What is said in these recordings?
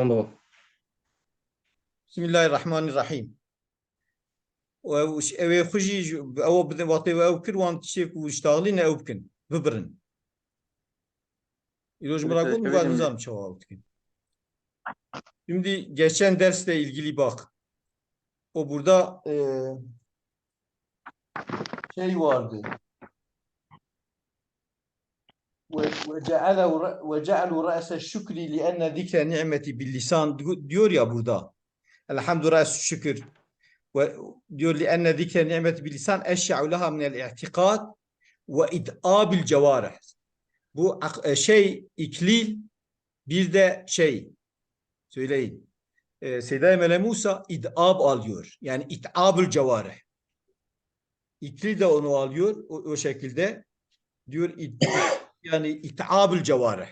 Tamam baba. Bismillahirrahmanirrahim. Ev xuji ev bidin vatı ev kir wan tişek u iştağlin ev kin bibirin. İloj bırakın mı vadınızam çoğaltkin. Şimdi geçen dersle ilgili bak. O burada e, şey vardı ve cealu ra'se şükri li enne zikre ni'meti bil diyor ya burada. Elhamdülillah şükür. Ve diyor li enne zikre ni'meti bil lisan eşya'u laha min el ve id'abil cevarih. Bu e, şey iklil bir de şey söyleyin. E, Seyyid-i Mele Musa id'ab alıyor. Yani it'abül cevarih. İklil de onu alıyor o, o şekilde. Diyor id'ab yani itabül cevarih.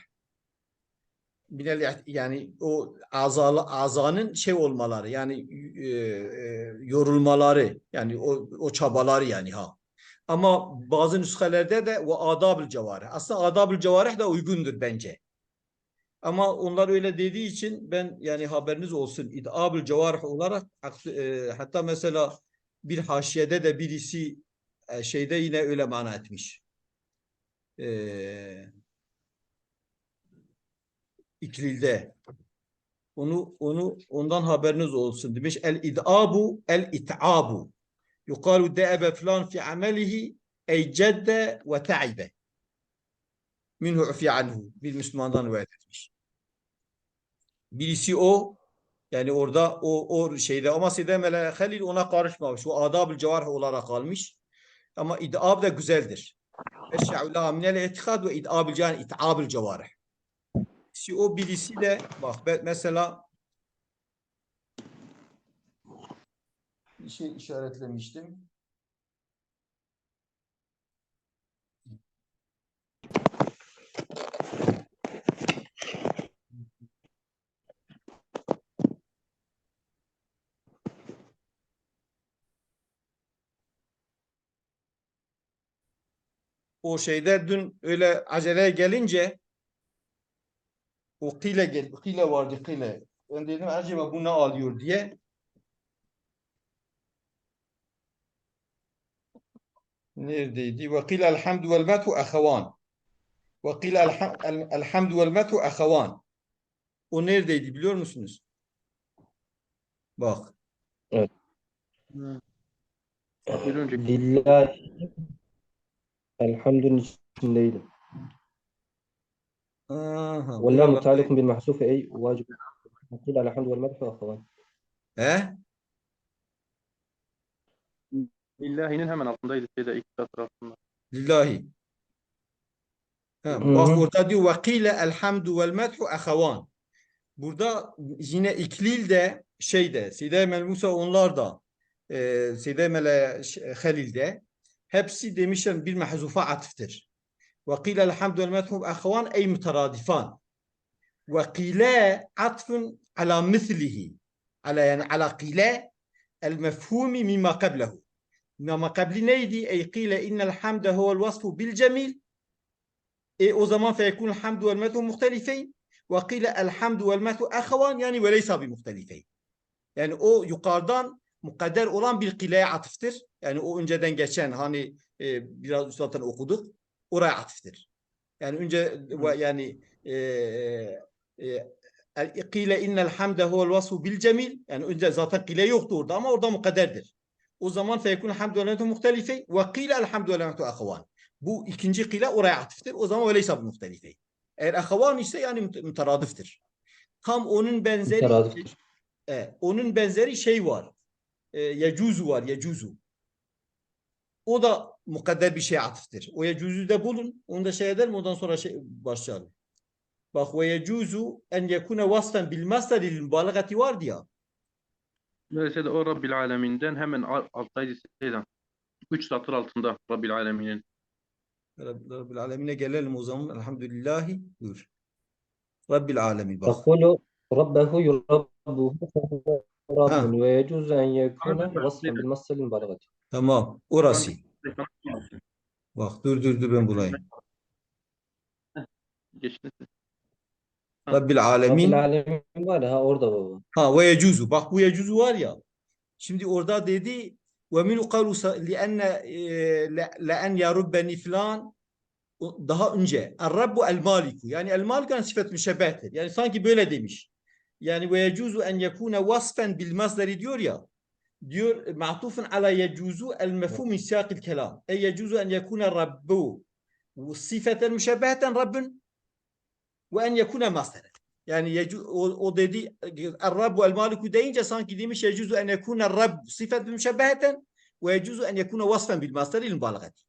Minel- yani o azalı azanın şey olmaları yani e, e, yorulmaları yani o, o çabaları yani ha. Ama bazı nüshelerde de o adab-ül cevarih. Aslında adab-ül cevarih de uygundur bence. Ama onlar öyle dediği için ben yani haberiniz olsun idab-ül cevarih olarak e, hatta mesela bir haşiyede de birisi e, şeyde yine öyle mana etmiş. Eee İklil'de. Onu onu ondan haberiniz olsun demiş. El idabu el itabu. Yukalu de'ebe filan fi amelihi ey cedde ve ta'ibe. Minhu ufi anhu. Bir Müslümandan rivayet etmiş. Birisi o yani orada o o şeyde ama Sidemele Halil ona karışmamış. O adab-ı cevarih olarak kalmış. Ama idab da güzeldir. Eşşa'u la minel itikad ve idab-ı can itab-ı cevarih. Si o birisi de bak mesela bir şey işaretlemiştim. O şeyde dün öyle aceleye gelince o kile gel, kile vardı kile. Ben dedim acaba bu ne alıyor diye. Neredeydi? Ve kile elhamdü vel methu ahavan. Ve kile elham- el- elhamdü vel methu ahavan. O neredeydi biliyor musunuz? Bak. Bir önceki. Lillahi elhamdünün içindeydi. Aha, Ve buna la bak. mutalikum bil mahsufi ey vacib. Kul elhamdü vel medhu ahavan. He? İllahinin hemen altındaydı şeyde ilk satır altında. Lillahi. Ha, Hı bak hı. orada diyor ve kile elhamdü vel methu ahavan. Burada yine iklil de şeyde Side Emel Musa onlar da e, Side Emel Halil de hepsi demişler bir mahzufa atıftır. Ve kile elhamdü vel methu ahavan ey müteradifan. Ve kile atfun ala mislihi. Ala yani ala kile el mefhumi mimma qablehu. Mimma qabli neydi? Ey kile innel hamde huvel vasfu bil cemil. E o zaman feyekun hamdu vel methu muhtelifeyn. Ve kile elhamdu vel methu ahavan yani ve leysa bi muhtelifeyn. Yani o yukarıdan mukadder olan bir kileye atıftır. Yani o önceden geçen hani e, biraz üstadtan okuduk. Oraya atıftır. Yani önce ve yani e, e, kile innel hamde huvel vasfu bil cemil. Yani önce zaten kile yoktu orada ama orada mukadderdir. O zaman feyekun hamdu vel methu muhtelifeyn ve kile elhamdu methu ahavan. Bu ikinci kile oraya atıftır. O zaman ve leysa bi muhtelifeyn. Eğer ahavan ise yani müte- müteradiftir. Tam onun benzeri Müteradiftir. e, onun benzeri şey var. E, yecuzu var, yecuzu. O da mukadder bir şeye atıftır. O yecuzu da bulun. Onu da şey edelim. Ondan sonra şey başlayalım. Bak ve yecuzu en yekune vasfen bil masdaril mübalagati vardı ya. Dolayısıyla o Rabbil Alemin'den hemen al- alttaydı şeyden. Üç satır altında Rabbil Alemin'in. Rabb- Rabbil alemine gelelim o zaman. Elhamdülillahi. Buyur. Rabbil alemin. Bak. Rabbehu yurabbuhu rabbun ve yecuzu en yekune bil massalin balagati. Tamam. Orası. Bak dur dur dur ben bulayım. Geçti. Rabbil alemin. Rabbil alemin var ya ha orada baba. Ha ve yecuzu. Bak bu yecuzu var ya. Şimdi orada dedi ve minu kavlu lienne le'en yarubbeni filan daha önce el-rabbu el-maliku yani el-maliku yani sıfet müşebbehtir. Yani sanki böyle demiş. Yani ve yecuzu en yekune vasfen bil masderi diyor ya. Diyor ma'tufun ala yecuzu el-mefhum min siyakil kelam. E yecuzu en yekune rabbu sıfeten müşebbeheten rabbun ve en yekune masderen. Yani yecu, o, o dedi el-rabbu el-maliku deyince sanki demiş yecuzu en yekune rabb sıfet müşebbeheten ve yecuzu en yekune vasfen bil masderi il mubalagati.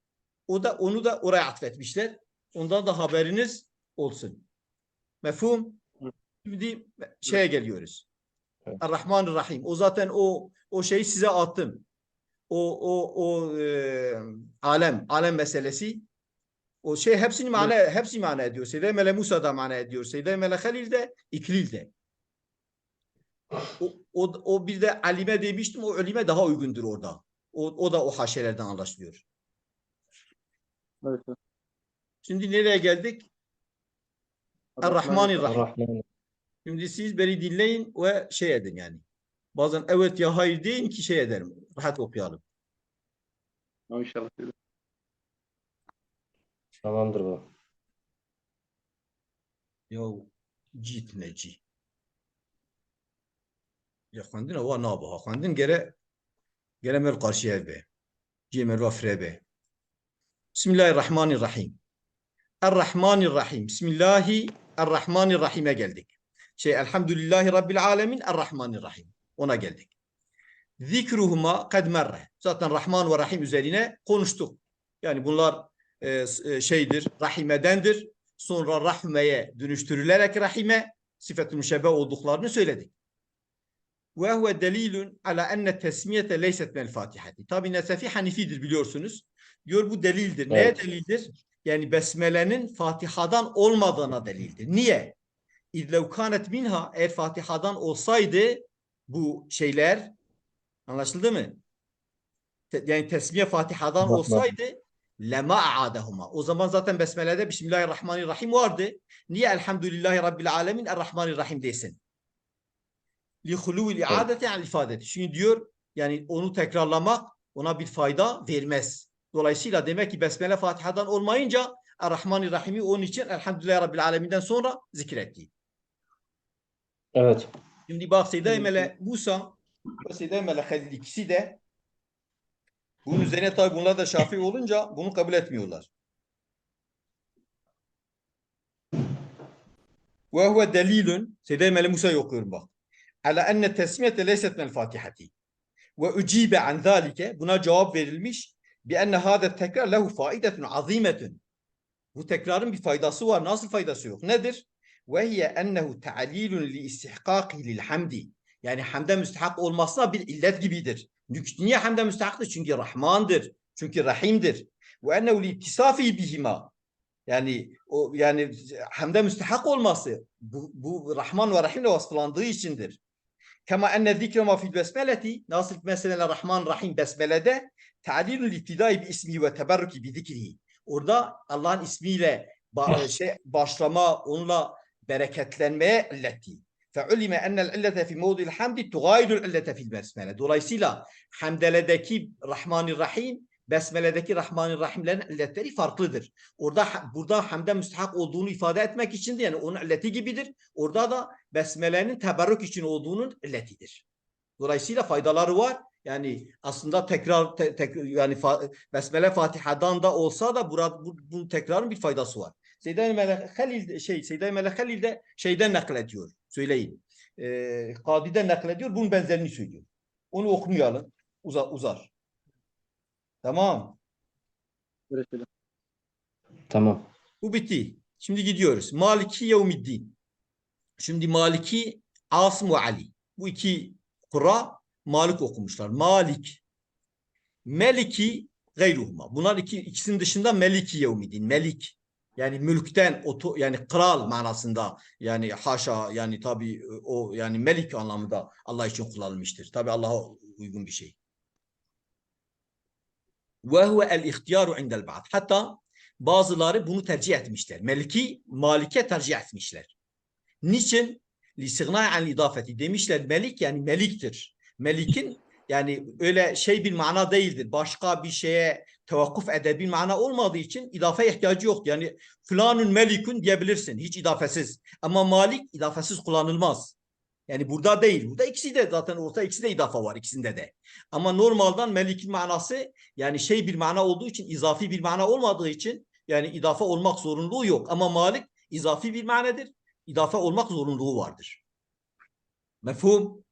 O da onu da oraya atfetmişler. Ondan da haberiniz olsun. Mefhum? Şimdi şeye geliyoruz. Evet. Er-Rahmanir-Rahim. O zaten o o şeyi size attım. O o o e, alem alem meselesi. O şey hepsini mana hepsi mana ediyor. Seyyid Mele Musa da mana ediyor. Seyyid Mele Halil de İklil de. O, o, o bir de alime demiştim. O ölime daha uygundur orada. O, o da o haşelerden anlaşılıyor. Evet. Şimdi nereye geldik? Er-Rahmanir-Rahim. Şimdi siz beni dinleyin ve şey edin yani. Bazen evet ya hayır deyin ki şey ederim. Rahat okuyalım. İnşallah. Tamamdır bu. Ya cit neci. Ya kendin ava nabaha. Kendin gere gere mel karşıya be. Cimel ve frebe. Bismillahirrahmanirrahim. Errahmanirrahim. Bismillahirrahmanirrahim'e geldik. Şey elhamdülillahi rabbil alemin errahmanir rahim. Ona geldik. Zikruhuma kad merre. Zaten Rahman ve Rahim üzerine konuştuk. Yani bunlar e, e, şeydir, rahimedendir. Sonra rahmeye dönüştürülerek rahime sıfet-i müşebbeh olduklarını söyledik. Ve huve delilun ala enne tesmiyete leyset minel fatihati. Tabi Nesefi Hanifidir biliyorsunuz. Diyor bu delildir. Neye Evet. delildir? Yani besmelenin Fatiha'dan olmadığına delildir. Niye? İzlev kanet minha eğer Fatiha'dan olsaydı bu şeyler anlaşıldı mı? Te- yani tesmiye Fatiha'dan Bak, bak. olsaydı lema a'adahuma. O zaman zaten besmelede Bismillahirrahmanirrahim vardı. Niye Elhamdülillahi Rabbil Alemin Errahmanirrahim desin? Li huluvil iadeti al ifadeti. Çünkü diyor yani onu tekrarlamak ona bir fayda vermez. Dolayısıyla demek ki Besmele Fatiha'dan olmayınca Errahmanirrahim'i onun için Elhamdülillahi Rabbil Alemin'den sonra zikretti. Evet. Şimdi bak Seyyid Emele Musa Seyyid Emele Halil ikisi de bunun üzerine tabi bunlar da Şafii olunca bunu kabul etmiyorlar. Ve huve delilun Seyyid Emele Musa'yı okuyorum bak. Ala enne tesmiyete leyset minel fatihati. Ve ucibe an zalike buna cevap verilmiş bi enne hâde tekrar lehu faidetun azimetun. Bu tekrarın bir faydası var. Nasıl faydası yok? Nedir? Ve hiye ennehu ta'lilun li istihkâki lil hamdi. Yani hamde müstehak olmasına bir illet gibidir. Niye hamde müstehaktır? Çünkü Rahmandır. Çünkü Rahim'dir. Ve ennehu li ittisafi bihima. Yani o yani hamde müstehak olması bu, bu Rahman ve Rahim'le vasıflandığı içindir. Kema enne zikre ma fil besmeleti nasıl mesela Rahman Rahim besmelede ta'lilul iftidai bi ismi ve teberruki bi zikrihi. Orada Allah'ın ismiyle ba- şey başlama, onunla bereketlenmeye illeti. Fe'ulime ennel illete fi mevdil hamdi tugayidul illete fil besmele. Dolayısıyla hamdeledeki Rahmanir Rahim Besmele'deki Rahman-ı Rahim'lerin illetleri farklıdır. Orada burada hamde müstahak olduğunu ifade etmek için de yani onun illeti gibidir. Orada da Besmele'nin teberrük için olduğunun illetidir. Dolayısıyla faydaları var. Yani aslında tekrar te, tek, yani fa, Besmele Fatiha'dan da olsa da burada bu, bu tekrarın bir faydası var. Seyyid Melek Halil şey Seyyid Melek Halil de şeyden naklediyor. Söyleyin. Ee, Kadi'den naklediyor. Bunun benzerini söylüyor. Onu okumayalım. Uzar, uzar. Tamam. Tamam. Bu bitti. Şimdi gidiyoruz. Maliki Yevmiddin. Şimdi Maliki, Asım ve Ali. Bu iki kura Malik okumuşlar. Malik. Meliki gayruhuma. Bunlar iki, ikisinin dışında Meliki Yevmiddin. Melik. Yani mülkten oto, yani kral manasında yani haşa yani tabi o yani melik anlamında Allah için kullanılmıştır. Tabi Allah'a uygun bir şey. Ve huve el ihtiyaru indel ba'd. Hatta bazıları bunu tercih etmişler. Meliki, Malik'e tercih etmişler. Niçin? lisigna an idafeti demişler melik yani meliktir. Melikin yani öyle şey bir mana değildir. Başka bir şeye tevakkuf edebil mana olmadığı için idafe ihtiyacı yok. Yani filanun melikun diyebilirsin hiç idafesiz. Ama malik idafesiz kullanılmaz. Yani burada değil. Burada ikisi de zaten orta ikisi de idafe var ikisinde de. Ama normalden melikin manası yani şey bir mana olduğu için izafi bir mana olmadığı için yani idafe olmak zorunluluğu yok. Ama malik izafi bir manadır. İdafe olmak zorunluluğu vardır. Mefhum?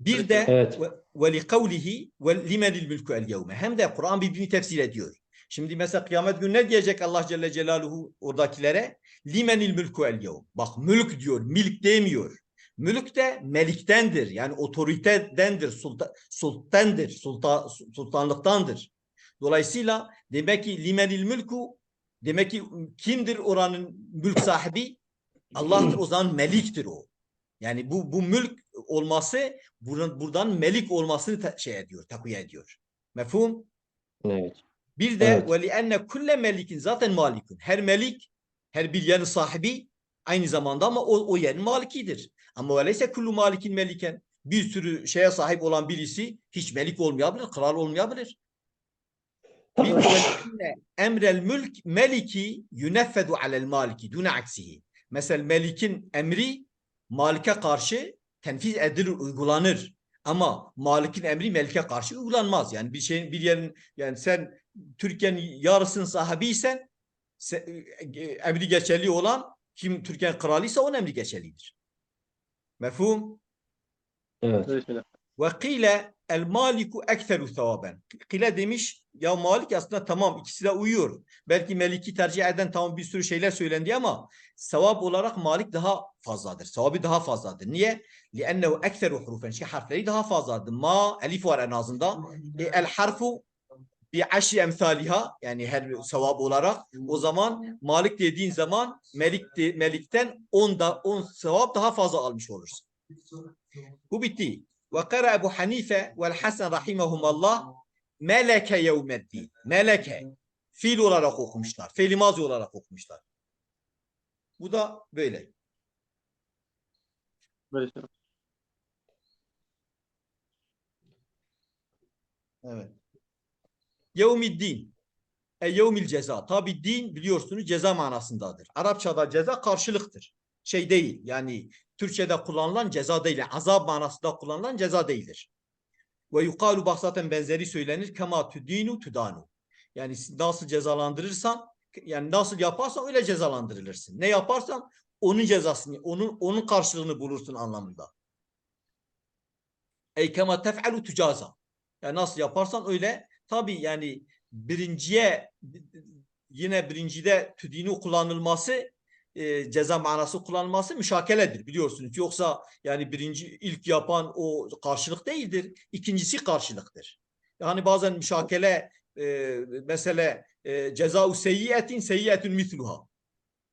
Bir de Evet. ve, li kavlihi ve limenil mülkü el yevme. Hem de Kur'an birbirini tefsir ediyor. Şimdi mesela kıyamet günü ne diyecek Allah Celle Celaluhu oradakilere? Limenil mülkü el yevm. Bak mülk diyor, milk demiyor. Mülk de meliktendir. Yani otoritedendir, sulta, sultandır, sulta, sultanlıktandır. Dolayısıyla demek ki limenil mülkü demek ki kimdir oranın mülk sahibi? Allah'tır o zaman meliktir o. Yani bu bu mülk olması buradan, buradan melik olmasını ta- şey ediyor, takviye ediyor. Mefhum? Evet. Bir de Evet. ve li enne kulle melikin zaten malikun. Her melik, her bir yerin sahibi aynı zamanda ama o, o yerin malikidir. Ama öyleyse kullu malikin meliken bir sürü şeye sahip olan birisi hiç melik olmayabilir, kral olmayabilir. Emrel mülk meliki yuneffedu alel maliki dune aksihi. Mesela melikin emri malike karşı tenfiz edilir, uygulanır. Ama malikin emri melike karşı uygulanmaz. Yani bir şeyin bir yerin yani sen Türkiye'nin yarısının sahibiysen se- e, emri geçerli olan kim Türkiye'nin kralıysa onun emri geçerlidir. Mefhum? Evet. Ve kile el maliku ekseru sevaben. Kile demiş ya malik aslında tamam ikisi de uyuyor. Belki meliki tercih eden tamam bir sürü şeyler söylendi ama sevap olarak malik daha fazladır. Sevabı daha fazladır. Niye? Liennehu ekseru hurufen. Şey harfleri daha fazladır. Ma elif var en azından. E, el harfu bir aşri emsaliha yani her sevap olarak o zaman malik dediğin zaman melik de, melikten 10 da 10 sevap daha fazla almış olursun. Bu bitti. Ve kara Ebu Hanife vel Hasan rahimahumallah meleke yevmeddin. Meleke. Fiil olarak okumuşlar. Fiil mazi olarak okumuşlar. Bu da böyle. Bismillah. Evet. Yevmiddin. E yevmil ceza. Tabi din biliyorsunuz ceza manasındadır. Arapçada ceza karşılıktır. Şey değil. Yani Türkçe'de kullanılan ceza değil. Azap manasında kullanılan ceza değildir. Ve yukalu bak zaten benzeri söylenir. Kema tudinu tudanu. Yani nasıl cezalandırırsan yani nasıl yaparsan öyle cezalandırılırsın. Ne yaparsan onun cezasını, onun onun karşılığını bulursun anlamında. Ey kema tef'alu tucaza. Yani nasıl yaparsan öyle. Tabi yani birinciye yine birincide tüdini kullanılması e, ceza manası kullanılması müşakeledir biliyorsunuz. Yoksa yani birinci ilk yapan o karşılık değildir. İkincisi karşılıktır. Yani bazen müşakele e, mesele e, ceza-u seyyiyetin seyyiyetün misluha.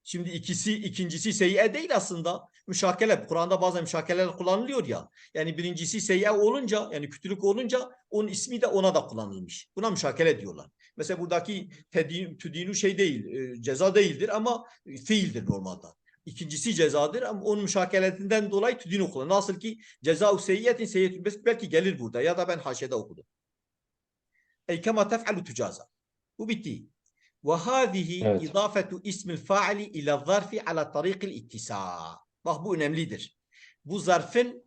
Şimdi ikisi ikincisi seyyiye değil aslında. Müşakele. Kur'an'da bazen müşakeler kullanılıyor ya. Yani birincisi seyyiye olunca yani kötülük olunca onun ismi de ona da kullanılmış. Buna müşakele diyorlar. Mesela buradaki tedin, tüdinu şey değil, e, ceza değildir ama fiildir normalde. İkincisi cezadır ama onun müşakeletinden dolayı tüdin okulur. Nasıl ki ceza seyyiyetin seyyiyetin belki gelir burada ya da ben haşede okudum. Ey kema tef'alu tücaza. Bu bitti. Ve hâzihi evet. idafetu ismil fa'li ila zarfi ala tariqil ittisa. Bak bu önemlidir. Bu zarfın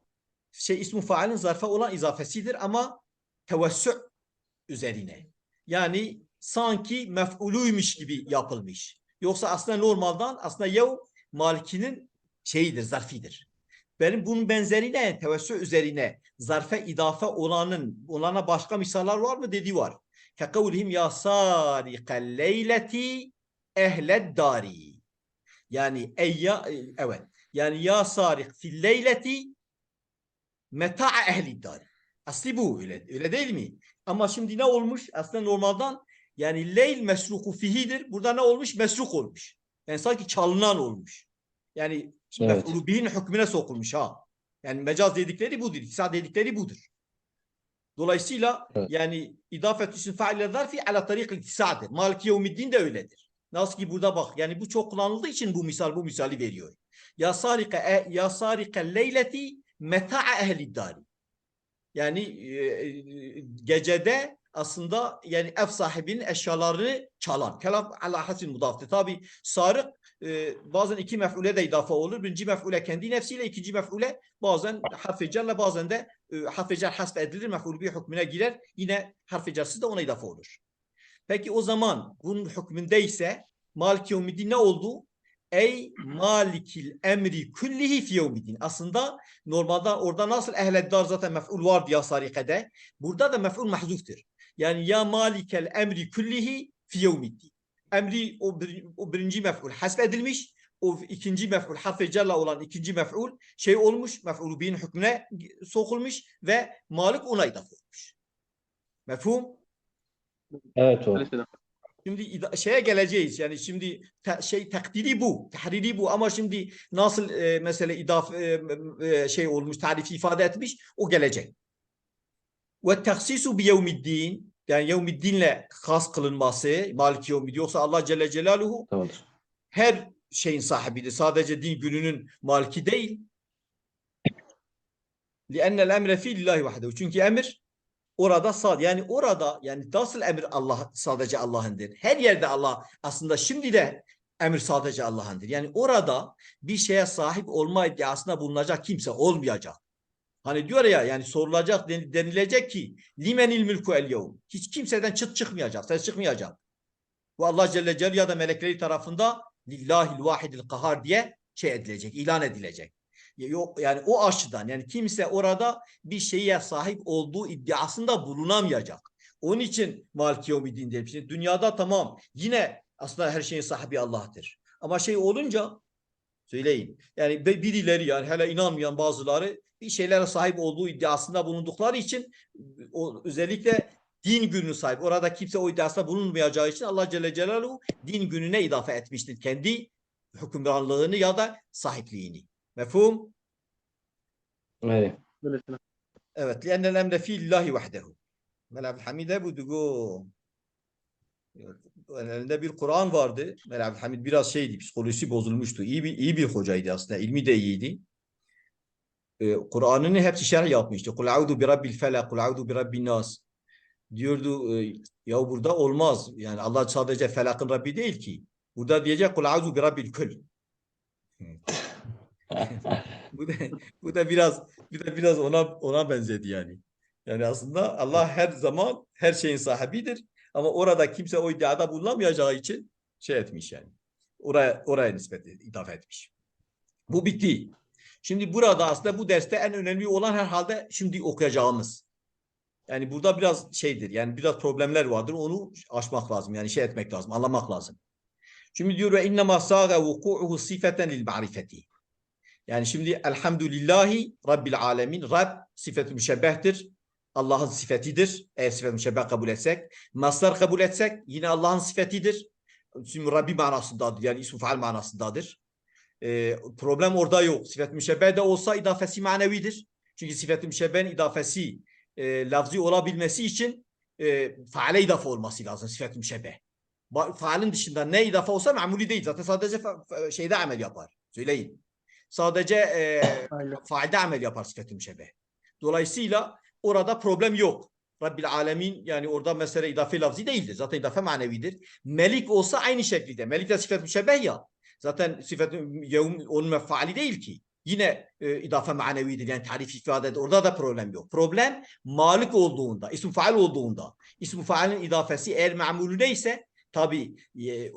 şey ismu faalin zarfa olan izafesidir ama tevessü üzerine. Yani sanki mef'uluymuş gibi yapılmış. Yoksa aslında normalden aslında yev malikinin şeyidir, zarfidir. Benim bunun benzeri ne? Tevessü üzerine zarfe idafe olanın olana başka misaller var mı dediği var. Kekavlihim ya sarikal leyleti ehled dari. Yani ey ya, evet. Yani ya sarik fil leyleti meta'a ehli dari. Asli bu öyle, öyle değil mi? Ama şimdi ne olmuş? Aslında normalden yani leyl mesruku fihidir. Burada ne olmuş? Mesruk olmuş. Yani sanki çalınan olmuş. Yani Evet. mef'ulü bihin hükmüne sokulmuş ha. Yani mecaz dedikleri budur. İktisat dedikleri budur. Dolayısıyla Evet. yani idafetü isim faile zarfi ala tarik iktisadır. Maliki yevmiddin de öyledir. Nasıl ki burada bak yani bu çok kullanıldığı için bu misal bu misali veriyor. Ya sarika e, ya sarika leyleti meta'a ehli dari. Yani e, gecede aslında yani ev sahibinin eşyalarını çalan. Kelam ala hasin mudaftı. Tabi sarık e, bazen iki mef'ule de idafe olur. Birinci mef'ule kendi nefsiyle, ikinci mef'ule bazen harf-i cerle bazen de e, harf-i cer hasf edilir. Mef'ul bir hükmüne girer. Yine harf-i cersiz de ona idafe olur. Peki o zaman bunun hükmündeyse Malik yevmiddin ne oldu? Ey malikil emri kullihi fi yevmiddin. Aslında normalde orada nasıl ehleddar zaten mef'ul vardı ya sarikede. Burada da mef'ul mahzuftur. Yani ya malikel emri kullihi fi yevmiddin. Emri o, bir, o birinci mef'ul hasf edilmiş. O ikinci mef'ul harf-i cerle olan ikinci mef'ul şey olmuş. Mef'ul bihin hükmüne sokulmuş ve malik ona idafe olmuş. Mefhum? Evet o. Aleyhisselam. Şimdi ida- şeye geleceğiz. Yani şimdi te- şey takdiri bu, tahriri bu ama şimdi nasıl e, mesela idaf e, e, şey olmuş, tarifi ifade etmiş o gelecek. Ve tahsisu bi yevmiddin yani yevmiddinle has kılınması Maliki yevmiddin yoksa Allah Celle Celaluhu Tamamdır. her şeyin sahibidir. Sadece din gününün maliki değil. لِأَنَّ الْاَمْرَ فِي لِلّٰهِ وَحْدَهُ Çünkü emir orada sad yani orada yani nasıl emir Allah sadece Allah'ındır. Her yerde Allah aslında şimdi de emir sadece Allah'ındır. Yani orada bir şeye sahip olma iddiasında bulunacak kimse olmayacak. Hani diyor ya yani sorulacak den- denilecek ki limenil mülku el yevm. Hiç kimseden çıt çıkmayacak, ses çıkmayacak. Bu Allah Celle Celaluhu ya da melekleri tarafında lillahil vahidil kahar diye şey edilecek, ilan edilecek. Yok yani o açıdan yani kimse orada bir şeye sahip olduğu iddiasında bulunamayacak. Onun için Maliki Yevmiddin demiş. Şimdi Dünyada tamam yine aslında her şeyin sahibi Allah'tır. Ama şey olunca söyleyin. Yani birileri yani hele inanmayan bazıları bir şeylere sahip olduğu iddiasında bulundukları için o özellikle din günü sahip. Orada kimse o iddiasında bulunmayacağı için Allah Celle Celaluhu din gününe idafe etmiştir. Kendi hükümranlığını ya da sahipliğini. Mefhum? Evet. Evet. Liannel emre fiillahi vahdehu. Melab Hamide bu dugo. Elinde bir Kur'an vardı. Melab Hamid biraz şeydi, psikolojisi bozulmuştu. İyi bir iyi bir hocaydı aslında. İlmi de iyiydi. Ee, Kur'an'ını hepsi şerh yapmıştı. Kul audu bi rabbil felak, kul audu bi rabbin nas. Diyordu ee, ya burada olmaz. Yani Allah sadece felakın Rabbi değil ki. Burada diyecek kul audu bi rabbil kül. bu da bu da biraz bir de biraz ona ona benzedi yani. Yani aslında Allah her zaman her şeyin sahibidir. Ama orada kimse o iddiada bulunamayacağı için şey etmiş yani. Oraya oraya nispet idafe etmiş. Bu bitti. Şimdi burada aslında bu derste en önemli olan herhalde şimdi okuyacağımız. Yani burada biraz şeydir. Yani biraz problemler vardır. Onu aşmak lazım. Yani şey etmek lazım. Anlamak lazım. Şimdi diyor ve innema saga vuku'uhu sifeten lil ma'rifeti. Yani şimdi elhamdülillahi Rabbil alemin. Rab sifet müşebbehtir. Allah'ın sifetidir. Eğer sifet müşebbeh kabul etsek. Maslar kabul etsek yine Allah'ın sifetidir. Şimdi Rabbi manasındadır. Yani ism faal manasındadır. Ee, problem orada yok. Sifet müşebbeh de olsa idafesi manevidir. Çünkü sifet müşebbehin idafesi e, lafzi olabilmesi için e, faale idafe olması lazım sifet müşebbeh. Faalin dışında ne idafe olsa mamuli değil. Zaten sadece şeyde amel yapar. Söyleyin. Sadece e, faalde amel yapar sifet müşebbeh. Dolayısıyla orada problem yok. Rabbil alemin yani orada mesele idafe lafzi değildir. Zaten idafe manevidir. Melik olsa aynı şekilde. Melik de sifet müşebbeh ya. Zaten sifet yevm onun mefaali değil ki. Yine e, idafe manevidir yani tarif ifade. Orada da problem yok. Problem malik olduğunda, isim faal olduğunda. İsm faalin idafesi eğer mamulü neyse tabi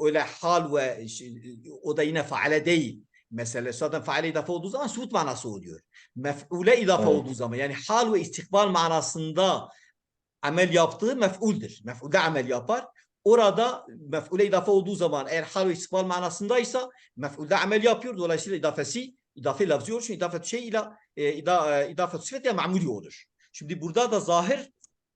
öyle hal ve şey, o da yine faale değil. Mesela zaten faale idafe olduğu zaman subut manası oluyor. Mef'ule idafe Evet. olduğu zaman yani hal ve istikbal manasında amel yaptığı mef'uldir. Mef'ulde amel yapar. Orada mef'ule idafe olduğu zaman eğer hal ve istikbal manasındaysa mef'ulde amel yapıyor. Dolayısıyla idafesi idafe lafzi olur. Çünkü idafet şey ile e, ida, e, idafet sıfet ile mamuli olur. Şimdi burada da zahir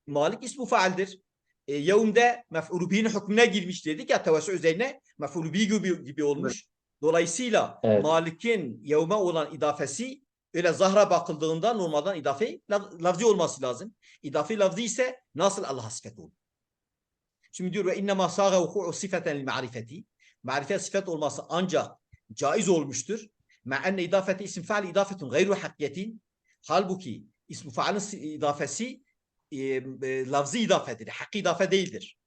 malik ismu faaldir. E, yevmde mef'ulü bihin hükmüne girmiş dedik ya tevessü üzerine mef'ulü bi gibi, gibi olmuş. Dolayısıyla Evet. malikin yevme olan idafesi öyle zahra bakıldığında normalden idafe laf- lafzi olması lazım. İdafe lafzi ise nasıl Allah'a sıfat olur? Şimdi diyor ve innema saga vuku'u sifeten ma'rifeti. marifet sıfat olması ancak caiz olmuştur. Ma enne idafeti isim faal idafetun gayru hakiyetin. Halbuki ismi faalin si- idafesi e, e, lafzı idafedir. Hakkı idafe değildir.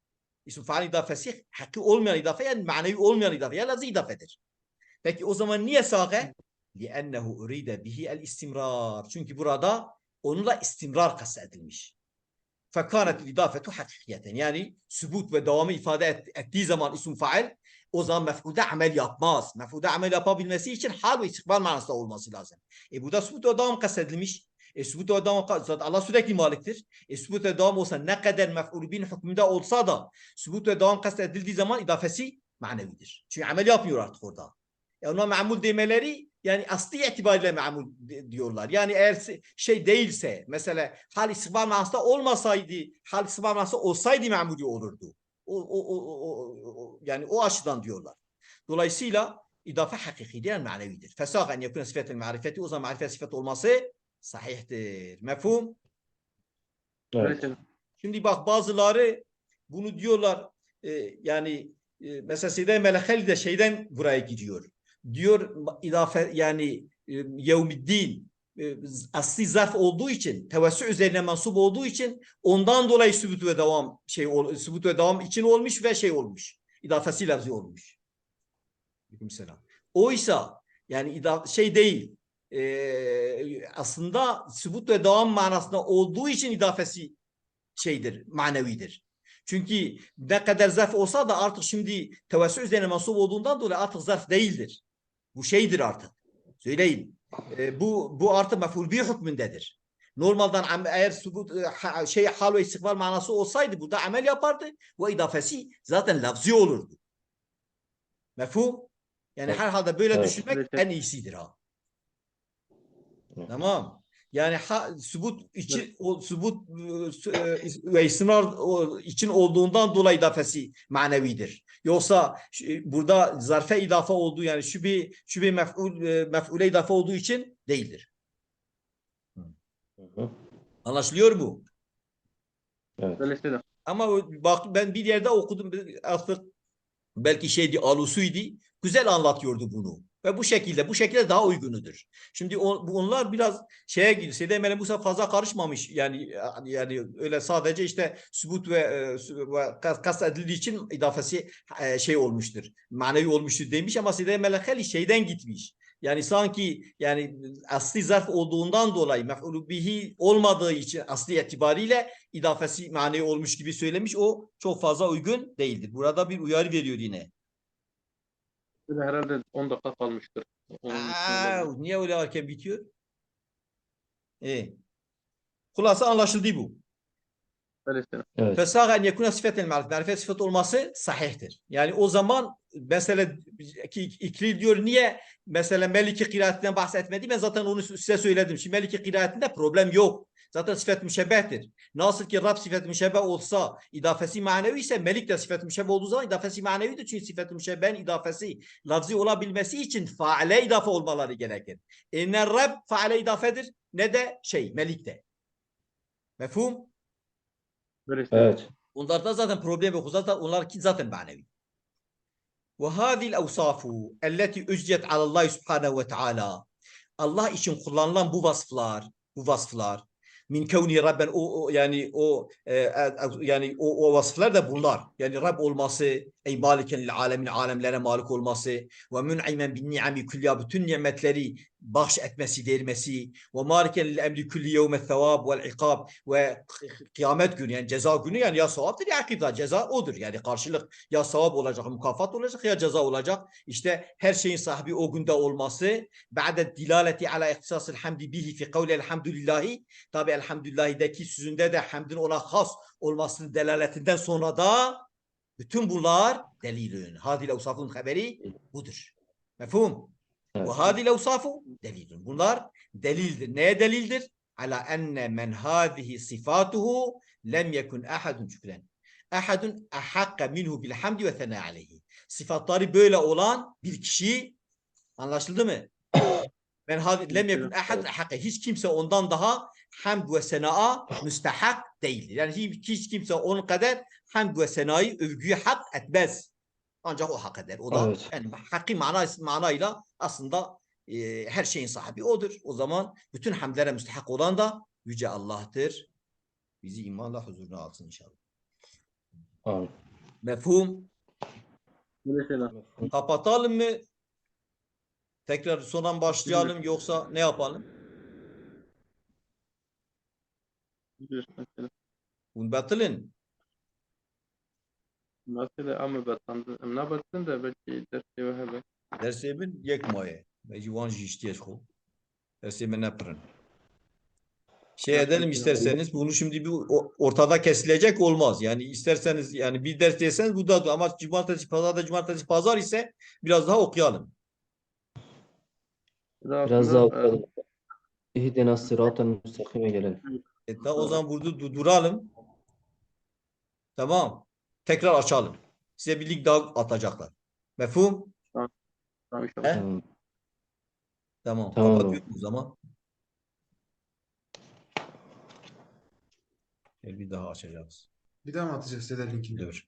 İsmi faal idafesi hakkı olmayan idafe yani manevi olmayan idafe ya lafzı idafedir. Peki o zaman niye sage? لِأَنَّهُ اُرِيدَ بِهِ الْاِسْتِمْرار. Çünkü burada onunla istimrar kastedilmiş. فَكَانَتْ الْاِدَافَةُ hakikiyeten. Yani sübut ve devamı ifade et- ettiği zaman isim fail o zaman mef'ulde amel yapmaz. Mef'ulde amel yapabilmesi için hal ve istikbal manasında olması lazım. E burada sübut ve devam kastedilmiş. E sübut ve devam zaten Allah sürekli maliktir. E sübut ve devam olsa ne kadar mef'ul bin hükmünde olsa da sübut ve devam kastedildiği zaman idafesi manevidir. Çünkü amel yapmıyor artık orada. E ona mamul demeleri yani asli itibariyle mamul di- diyorlar. Yani eğer şey değilse mesela hal istikbal manasında olmasaydı hal istikbal manasında olsaydı mamuli olurdu. O, o, o, o, o- yani o açıdan diyorlar. Dolayısıyla idafe hakikidir yani manevidir. Fesâk en yekûne sıfetel marifeti o zaman marifet sıfat olması sahihtir. Mefhum? Evet. Şimdi bak bazıları bunu diyorlar e, yani e, mesela Seyyid Melekeli de şeyden buraya gidiyor. Diyor idafe yani e, yevmiddin e, asli zarf olduğu için tevessü üzerine mensup olduğu için ondan dolayı sübut ve devam şey sübut ve devam için olmuş ve şey olmuş. İdafesi lafzı olmuş. Aleykümselam. Oysa yani şey değil e, aslında sübut ve devam manasında olduğu için idafesi şeydir, manevidir. Çünkü ne kadar zarf olsa da artık şimdi tevessü üzerine mensup olduğundan dolayı artık zarf değildir. Bu şeydir artık. Söyleyin. E, bu bu artık mef'ul bir hükmündedir. Normalden eğer subut, e, şey hal ve istikbal manası olsaydı burada amel yapardı ve idafesi zaten lafzi olurdu. Mefhum? Yani Evet. herhalde böyle Evet. düşünmek Evet, en iyisidir ha. Evet. Tamam. Yani ha, subut için o subut e, s- e, ve istimrar o, için olduğundan dolayı idafesi manevidir. Yoksa ş- burada zarfe idafe olduğu yani şübi şübi mef'ul e, mef'ule idafe olduğu için değildir. Hı hı. Anlaşılıyor mu? Evet. Ama bak ben bir yerde okudum artık belki şeydi alusuydu. Güzel anlatıyordu bunu. Ve bu şekilde bu şekilde daha uygunudur. Şimdi onlar biraz şeye gidiyor. Seyyid Emre Musa fazla karışmamış. Yani yani öyle sadece işte sübut ve, e, ve kas- kastedildiği için idafesi e, şey olmuştur. Manevi olmuştur demiş ama Seyyid Emre Khali şeyden gitmiş. Yani sanki yani asli zarf olduğundan dolayı mef'ulü bihi olmadığı için asli itibariyle idafesi manevi olmuş gibi söylemiş. O çok fazla uygun değildir. Burada bir uyarı veriyor yine. Böyle herhalde 10 dakika kalmıştır. Onun Aa, niye öyle erken bitiyor? İyi. Kulası anlaşıldı bu. Evet. Fesaga en yekuna sıfeten marifet. Marifet sıfat olması sahihtir. Yani o zaman mesela ki İklil diyor niye mesela Meliki kıraatinden bahsetmedi? Ben zaten onu size söyledim. Şimdi Meliki kıraatinde problem yok. Zaten sıfat müşebbehtir. Nasıl ki Rab sıfat müşebbeh olsa idafesi manevi ise Melik de sıfat müşebbeh olduğu zaman idafesi manevidir. Çünkü sıfat müşebbehin idafesi lafzi olabilmesi için faale idafe olmaları gerekir. E ne Rab faale idafedir ne de şey Melik de. Mefhum? mesela Evet. Onlarda zaten problem yok. Zaten onlar ki zaten manevi. وهذه الأوصاف التي أجرت على الله سبحانه وتعالى Allah için kullanılan bu vasıflar, bu vasıflar min kevni rabben o, o yani o e, e, yani o, o vasıflar da bunlar. Yani Rab olması, ey maliken lil alemin alemlere malik olması ve mün'imen bin ni'ami külliya bütün nimetleri bahş etmesi, vermesi ve maliken lil emri külli yevme thevab vel ikab ve kıyamet günü yani ceza günü yani ya sevaptır ya akıbda ceza odur. Yani karşılık ya sevap olacak, mukafat olacak ya ceza olacak. İşte her şeyin sahibi o günde olması ba'de dilaleti ala ihtisasıl hamdi bihi fi kavli elhamdülillahi tabi elhamdülillahideki sözünde de hamdin ona has olmasının delaletinden sonra da bütün bunlar delilün. Hadil evsafın haberi budur. Mefhum? Ve hadil evsafu delilün. Bunlar delildir. Neye delildir? Ala enne men hadihi sifatuhu lem yekun ahadun şükren. Ahadun ahakka minhu bil hamdi ve thena aleyhi. Sıfatları böyle olan bir kişi anlaşıldı mı? Ben lem yekun ahad ahakka. Hiç kimse ondan daha hamd ve senaa müstehak değildir. Yani hiç, hiç kimse onun kadar hamd ve senayı övgüyü hak etmez. Ancak o hak eder. O da Evet. yani hakki mana, manayla aslında e, her şeyin sahibi odur. O zaman bütün hamdlere müstehak olan da Yüce Allah'tır. Bizi imanla huzuruna alsın inşallah. Amin. Mefhum. Mesela Kapatalım mı? Tekrar sondan başlayalım yoksa ne yapalım? Unbatılın. Batandı. Ne batın da belki dersi ve hebe. Dersi bin yek maye. Ve civan jiştiye şu. Dersi bin ne pırın. Şey edelim isterseniz bunu şimdi bir ortada kesilecek olmaz. Yani isterseniz yani bir ders deseniz bu da ama cumartesi pazar da cumartesi pazar ise biraz daha okuyalım. Biraz daha okuyalım. İhdina sıratel müstakime gelelim. E, o zaman burada du- duralım. Tamam. Tekrar açalım. Size bir link daha atacaklar. Mefhum? Tamam. He? Tamam. Tamam. Tamam. O zaman. Gel bir daha açacağız. Bir daha mı atacağız Sedat linkini? Dur.